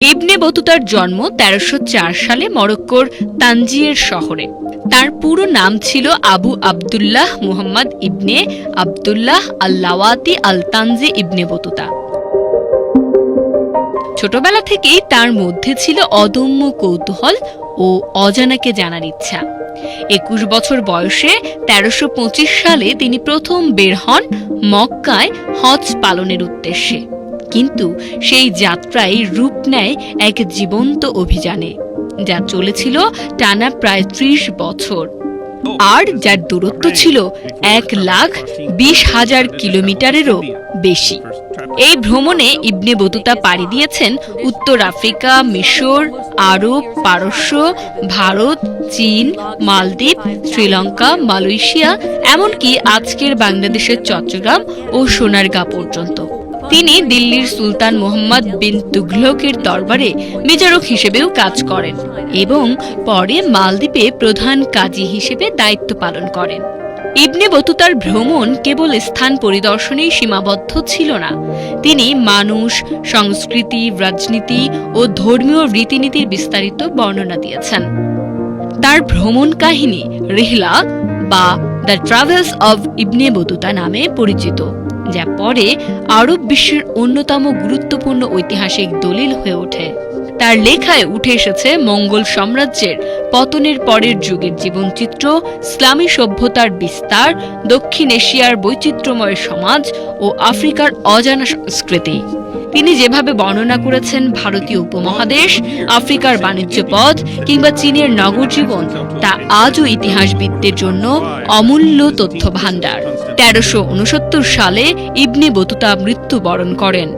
ইবনে বতুতার জন্ম তেরোশো সালে মরক্কোর তানজিয়ের শহরে। তার পুরো নাম ছিল Abu Abdullah Muhammad ibn Abdullah al Lawati al Tanji ibn Battuta. ছোটবেলা থেকেই তার মধ্যে ছিল অদম্য কৌতূহল ও অজানাকে জানার ইচ্ছা। একুশ বছর বয়সে তেরোশো সালে তিনি প্রথম বের হন মক্কায় হজ পালনের উদ্দেশ্যে। কিন্তু সেই যাত্রায় রূপ নেয় এক জীবন্ত অভিযানে, যা চলেছিল টানা প্রায় ত্রিশ বছর। আর যার দূরত্ব ছিল এক লাখ বিশ হাজার কিলোমিটারেরও বেশি। এই ভ্রমণে ইবনে বতুতা পাড়ি দিয়েছেন উত্তর আফ্রিকা, মিশর, আরব, পারস্য, ভারত, চীন, মালদ্বীপ, শ্রীলঙ্কা, মালয়েশিয়া, এমনকি আজকের বাংলাদেশের চট্টগ্রাম ও সোনারগাঁ পর্যন্ত। তিনি দিল্লির সুলতান মোহাম্মদ বিন তুঘলকের দরবারে বিচারক হিসেবেও কাজ করেন এবং পরে মালদ্বীপে প্রধান কাজী হিসেবে দায়িত্ব পালন করেন। ইবনে বতুতার ভ্রমণ কেবল স্থান পরিদর্শনেই সীমাবদ্ধ ছিল না। তিনি মানুষ, সংস্কৃতি, রাজনীতি ও ধর্মীয় রীতিনীতির বিস্তারিত বর্ণনা দিয়েছেন। তার ভ্রমণ কাহিনী রিহলা বা the travels of Ibn Battuta নামে পরিচিত। যা পরে আরব বিশ্বের অন্যতম গুরুত্বপূর্ণ ঐতিহাসিক দলিল হয়ে ওঠে। তার লেখায় উঠে এসেছে মঙ্গল সাম্রাজ্যের পতনের পরের যুগের জীবনচিত্র, ইসলামী সভ্যতার বিস্তার, দক্ষিণ এশিয়ার বৈচিত্র্যময় সমাজ ও আফ্রিকার অজানা সংস্কৃতি। তিনি যেভাবে বর্ণনা করেছেন ভারতীয় উপমহাদেশ, আফ্রিকার বাণিজ্য পথ কিংবা চীনের নগর জীবন তা আজও ইতিহাসবিদদের জন্য অমূল্য তথ্য ভাণ্ডার তেরোশো উনসত্তর সালে ইবনে বতুতা মৃত্যুবরণ করেন।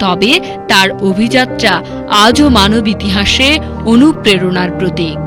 তবে তার অভিযাত্রা আজও মানব ইতিহাসে অনুপ্রেরণার প্রতীক।